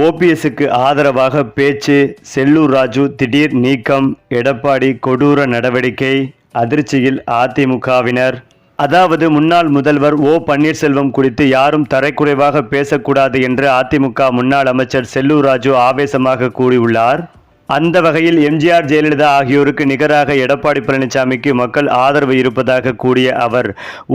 ஓபிஎஸ்க்கு ஆதரவாக பேச்சு செல்லூர் ராஜு திடீர் நீக்கம் எடப்பாடி கொடூர நடவடிக்கை அதிர்ச்சியில் அதிமுகவினர். அதாவது முன்னாள் முதல்வர் ஓ பன்னீர்செல்வம் குறித்து யாரும் தரைக்குறைவாக பேசக்கூடாது என்று அதிமுக முன்னாள் அமைச்சர் செல்லூர் ராஜு ஆவேசமாக கூறியுள்ளார். அந்த வகையில் எம்ஜிஆர் ஜெயலலிதா ஆகியோருக்கு நிகராக எடப்பாடி பழனிசாமிக்கு மக்கள் ஆதரவு இருப்பதாக கூறிய அவர்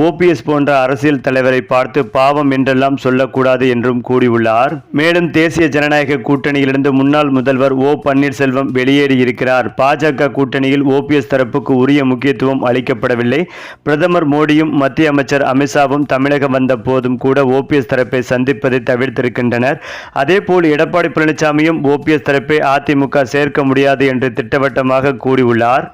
ஓபிஎஸ் போன்ற அரசியல் தலைவரை பார்த்து பாவம் என்றெல்லாம் சொல்லக்கூடாது என்றும் கூறியுள்ளார். மேலும் தேசிய ஜனநாயக கூட்டணியிலிருந்து முன்னாள் முதல்வர் ஓ பன்னீர்செல்வம் வெளியேறியிருக்கிறார். பாஜக கூட்டணியில் ஓபிஎஸ் தரப்புக்கு உரிய முக்கியத்துவம் அளிக்கப்படவில்லை. பிரதமர் மோடியும் மத்திய அமைச்சர் அமித்ஷாவும் தமிழகம் வந்த போதும் கூட ஓபிஎஸ் தரப்பை சந்திப்பதை தவிர்த்திருக்கின்றனர். அதேபோல் எடப்பாடி பழனிசாமியும் ஓபிஎஸ் தரப்பை அதிமுக சேர்க்க முடியாது என்று திட்டவட்டமாக கூறியுள்ளார்.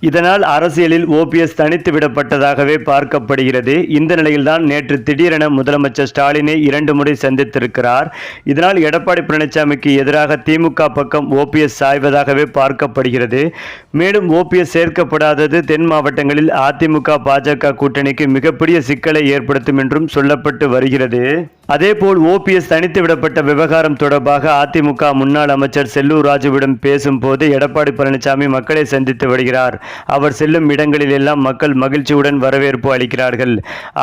இதனால் அரசியலில் ஓபிஎஸ் தனித்து விடப்பட்டதாகவே பார்க்கப்படுகிறது. இந்த நிலையில்தான் நேற்று திடீரென முதலமைச்சர் ஸ்டாலினை இரண்டு முறை சந்தித்திருக்கிறார். இதனால் எடப்பாடி பழனிசாமிக்கு எதிராக திமுக பக்கம் ஓபிஎஸ் சாய்வதாகவே பார்க்கப்படுகிறது. மேலும் ஓபிஎஸ் சேர்க்கப்படாதது தென் மாவட்டங்களில் அதிமுக பாஜக கூட்டணிக்கு மிகப்பெரிய சிக்கலை ஏற்படுத்தும் என்றும் சொல்லப்பட்டு வருகிறது. அதேபோல் ஓபிஎஸ் தனித்து விடப்பட்ட விவகாரம் தொடர்பாக அதிமுக முன்னாள் அமைச்சர் செல்லூர் ராஜுவிடம் பேசும்போது எடப்பாடி பழனிசாமி மக்களை சந்தித்து வருகிறார். அவர் செல்லும் இடங்களில் எல்லாம் மக்கள் மகிழ்ச்சியுடன் வரவேற்பு அளிக்கிறார்கள்.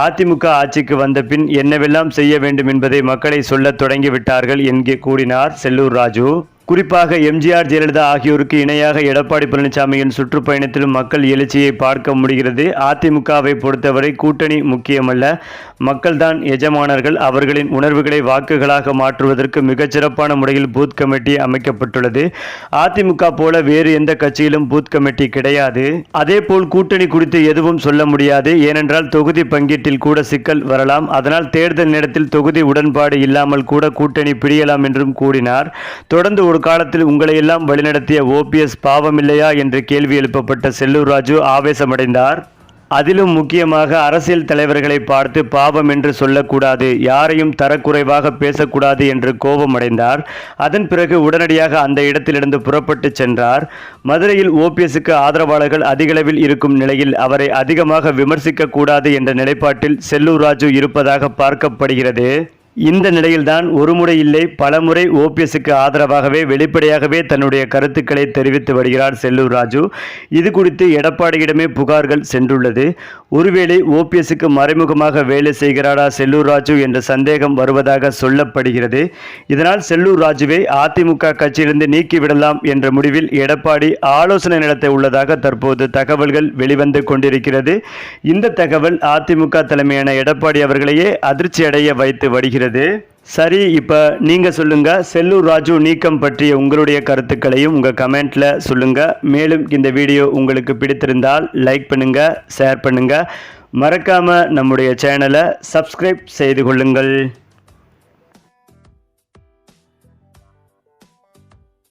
அதிமுக ஆட்சிக்கு வந்த பின் என்னவெல்லாம் செய்ய வேண்டும் என்பதை மக்களை சொல்லத் தொடங்கிவிட்டார்கள் என்கே கூறினார் செல்லூர் ராஜு. குறிப்பாக எம்ஜிஆர் ஜெயலலிதா ஆகியோருக்கு இணையாக எடப்பாடி பழனிசாமியின் சுற்றுப்பயணத்திலும் மக்கள் எழுச்சியை பார்க்க முடிகிறது. அதிமுகவை பொறுத்தவரை கூட்டணி முக்கியமல்ல. மக்கள்தான் எஜமானர்கள். அவர்களின் உணர்வுகளை வாக்குகளாக மாற்றுவதற்கு மிகச்சிறப்பான முறையில் பூத் கமிட்டி அமைக்கப்பட்டுள்ளது. அதிமுக போல வேறு எந்த கட்சியிலும் பூத் கமிட்டி கிடையாது. அதேபோல் கூட்டணி குறித்து எதுவும் சொல்ல முடியாது. ஏனென்றால் தொகுதி பங்கீட்டில் கூட சிக்கல் வரலாம். அதனால் தேர்தல் நேரத்தில் தொகுதி உடன்பாடு இல்லாமல் கூட கூட்டணி பிரியலாம் என்றும் கூறினார். தொடர்ந்து ஒரு காலத்தில் உங்களை எல்லாம் வழிநடத்திய ஓபிஎஸ் பாவமில்லையா என்று கேள்வி எழுப்பப்பட்ட செல்லூர் ராஜு ஆவேசமடைந்தார். அதிலும் முக்கியமாக அரசியல் தலைவர்களை பார்த்து பாவம் என்று சொல்லக்கூடாது யாரையும் தரக்குறைவாக பேசக்கூடாது என்று கோபமடைந்தார். அதன் பிறகு உடனடியாக அந்த இடத்திலிருந்து புறப்பட்டு சென்றார். மதுரையில் ஓபிஎஸ்க்கு ஆதரவாளர்கள் அதிகளவில் இருக்கும் நிலையில் அவரை அதிகமாக விமர்சிக்க கூடாது என்ற நிலைப்பாட்டில் செல்லூர் ராஜு இருப்பதாக பார்க்கப்படுகிறது. இந்த நிலையில்தான் ஒருமுறை இல்லை பலமுறை ஓபிஎஸ்க்கு ஆதரவாகவே வெளிப்படையாகவே தன்னுடைய கருத்துக்களை தெரிவித்து வருகிறார் செல்லூர் ராஜு. இது குறித்து எடப்பாடியிடமே புகார்கள் சென்றுள்ளது. ஒருவேளை ஓபிஎஸ்க்கு மறைமுகமாக வேலை செய்கிறாரா செல்லூர் ராஜு என்ற சந்தேகம் வருவதாக சொல்லப்படுகிறது. இதனால் செல்லூர் ராஜுவை அதிமுக கட்சியிலிருந்து நீக்கிவிடலாம் என்ற முடிவில் எடப்பாடி ஆலோசனை நடத்த உள்ளதாக தற்போது தகவல்கள் வெளிவந்து கொண்டிருக்கிறது. இந்த தகவல் அதிமுக தலைமையான எடப்பாடி அவர்களையே அதிர்ச்சி அடைய வைத்து வருகிறது. வருகிறது சரி இப்போ நீங்கள் சொல்லுங்கள் செல்லூர் ராஜு நீக்கம் பற்றிய உங்களுடைய கருத்துக்களையும் உங்கள் கமெண்ட்டில் சொல்லுங்கள் மேலும் இந்த வீடியோ உங்களுக்கு பிடித்திருந்தால் லைக் பண்ணுங்கள் ஷேர் பண்ணுங்கள் மறக்காமல் நம்முடைய சேனலை சப்ஸ்கிரைப் செய்து கொள்ளுங்கள்.